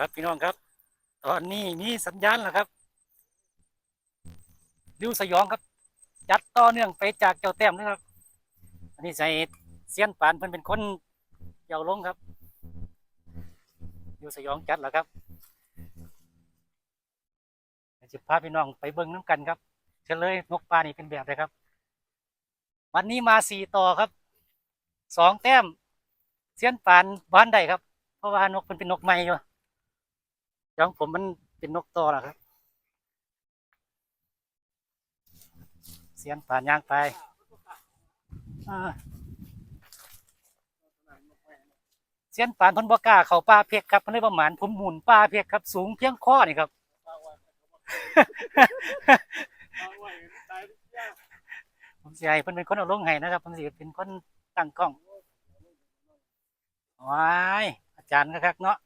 ครับพี่น้องครับ ตอนนี้มีสัญญาณแล้วครับดิวสยองครับ จัดต่อเนื่องไปจากเจ้าแต้มนะครับ อันนี้ใส่เสียนปานเพิ่นเป็นคนเยาวลงครับดิวสยองจัดแล้วครับจะพาพี่น้องไปเบิ่งน้ำกันครับเฉลยนกปลานี่เป็นแบบไรครับ วันนี้มาสี่ต่อครับสองแต้มเสียนปานบ้านใดครับ เพราะว่านกมันเป็นนกใหม่อยู่ ของผมมันเป็นนกตอแล้วครับ เสียนป่านย่างไปเสียนป่านพ้นบกล้าเขาป่าเพกครับเพิ่นเลยประมาณผมหมุนป่าเพกครับ สูงเพียงคอนี่ครับผมสิให้เพิ่นเป็นคนเอาลงให้นะครับผมสิเป็นคนตั้งกล้องว้ายอาจารย์ครับเนาะ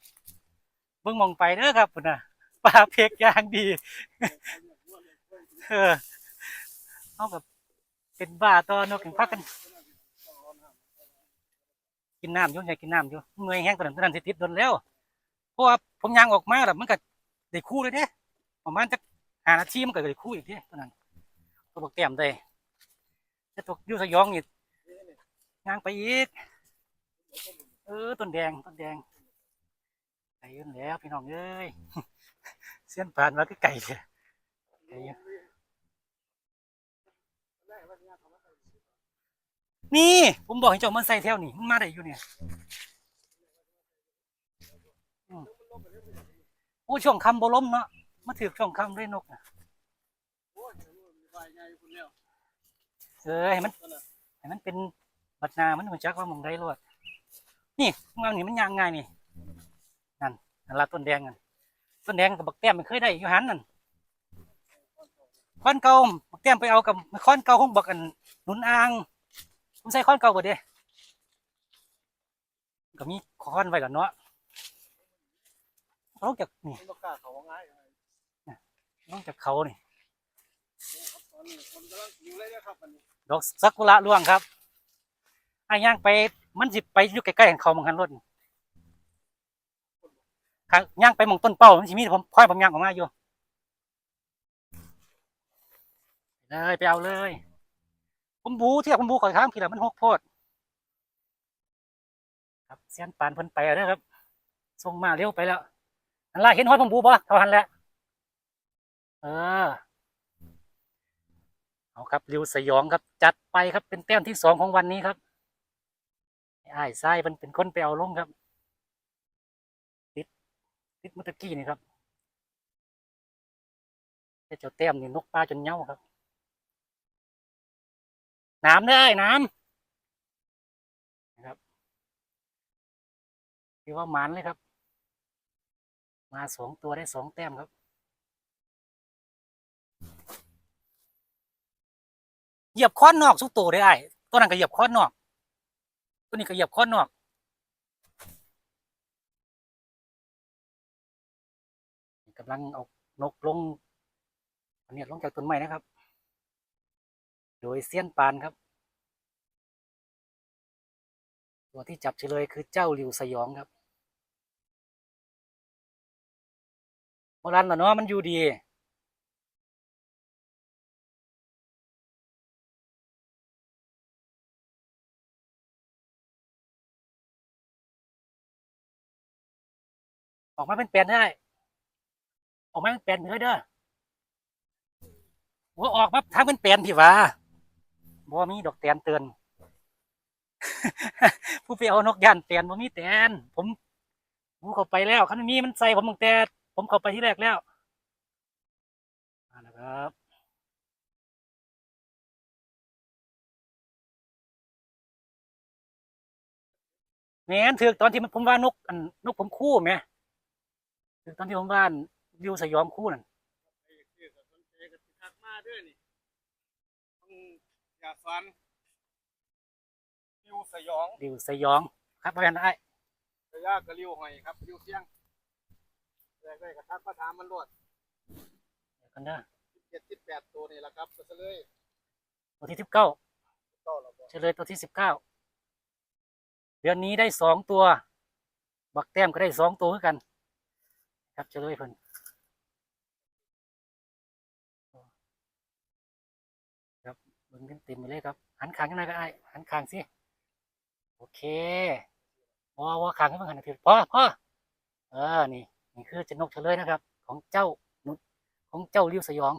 เบิ่งมองไปเด้อครับพุ่นน่ะป่าเพกย่างดี เออเอาแบบเป็นบ้าตอนกแข่งพักกัน กินน้ำอยู่ใหญ่กินน้ำอยู่เมื่อยแห้งตอนนั้นตอนนั้นสิติดโดนแล้วเพราะว่าผมยางออกมาแล้วมันก็ได้คู่เลยเด้ประมาณจะหานาทีมันก็ได้คู่อีกเด้ตอนนั้นตัวบอกเต็มได้แต่ตัวยูสยองอีกยางไปอีก เออต้นแดงต้นแดง ยืนแล้วพี่น้องเอ้ยเส้นผ่านมาก็ไก่เลยไก่ยนี่ ผมบอกให้เจ้ามันใส่แถวนี่มันมาได้อยู่เนี่ยโอ้ช่วงคำบล้มเนาะมาถือช่วงคำด้วยนกนะเออให้มันให้มันเป็นบัดนามันหมือนจักว่ามองได้รวดนี่งานนี่มันยางไงนี่ นั่นนั่นละต้นแดงนั่นต้นแดงกับบักแต้มมันเคยได้อยู่หันนั่นค้อนเก่าบักแต้มไปเอากับค้อนเก่าของบักอันหนุนอ่างผมใส่ค้อนเก่าบ่เด้ก็มีค้อนไว้แล้วเนาะลงจากนี่มันบ่กล้าเขาง่ายลงจากเขานี่ดอกซากุระร่วงครับไอ้ย่างไปมันสิไปอยู่ใกล้ๆของเขาเหมือนกันรถนี่ ข้างย่างไปมองต้นเป้ามันสิมีผมค่อยผมย่างออกมาอยู่เลยไปเอาเลยผมบูเที่ยวผมบูก่อนครับพี่ละมันหกโพดครับเสียนปานเพิ่นไปแล้วครับส่งมาเร็วไปแล้วนั่นล่ะเห็นฮอดผมบูบ่เท่าหันแหละเออเอาครับริวสยองครับ จัดไปครับเป็นแต้มที่สองของวันนี้ครับไอ้ไส้มันเป็นคนไปเอาลงครับ ติดมื่อตะกี้นี่ครับแต่เจ้าแต้มนี่นกปลาจนเหย้าครับ น้ำได้น้ำนะครับคือว่าหมันเลยครับ มาสองตัวได้สองแต้มครับ เหยียบค้อนนอกสุกตัวได้ไอ้ตัวนั้นก็เหยียบค้อนนอก ตัวนี้ก็เหยียบค้อนนอก กำลังเอานกลง อันนี้ลงจากต้นไม้นะครับ โดยเซียนปานครับ ตัวที่จับเฉลยคือเจ้าหลิวสยองครับโบราณแล้วเนาะมันอยู่ดีออกมาเป็นแปลนได้ ออกมาเป็นแปลนไปเลยเด้อว่าออกมาทางเป็นแปลนพี่วะบ่มีดอกแตนเตือน ผู้ไปเอานกย่านแตนบ่มีแตน ผมผมเข้าไปแล้วคันมีมันใส่ผมตั้งแต่ผมเข้าไปที่แรกแล้วมาแล้วครับแม่นถือตอนที่ผมว่านกอันนกผมคู่ไหมคือตอนที่ผมบ้าน วิวสยองคู่นั่นไอ้เกี่ยวกับสนใจกับทักมาด้วยนี่ต้องอย่าฟันริวสยองวิวสยอง ครับพ่อนไอ้ระยะกระริวหอยครับริวเสียงแรกได้กระทักมาถามมันรวดเดี๋ยวกันเด้สิบเจ็ดสิบแปดตัวนี่แหละครับก็เลยตัวที่สิบเก้าเราบอกเฉลยตัวที่สิบเก้าเดือนนี้ได้สองตัว บักแต้มก็ได้สองตัวเหมือนกัน ครับเฉลยเพิ่น ครับเบิ้งเต็มๆไปเลยครับ หันขางยังไงก็ได้หันขางสิโอเคว้าวข้างให้มังหันถือพอพอเออนี่นี่คือจะนกเฉลยนะครับ ของเจ้านุชของเจ้าริ้วสยอง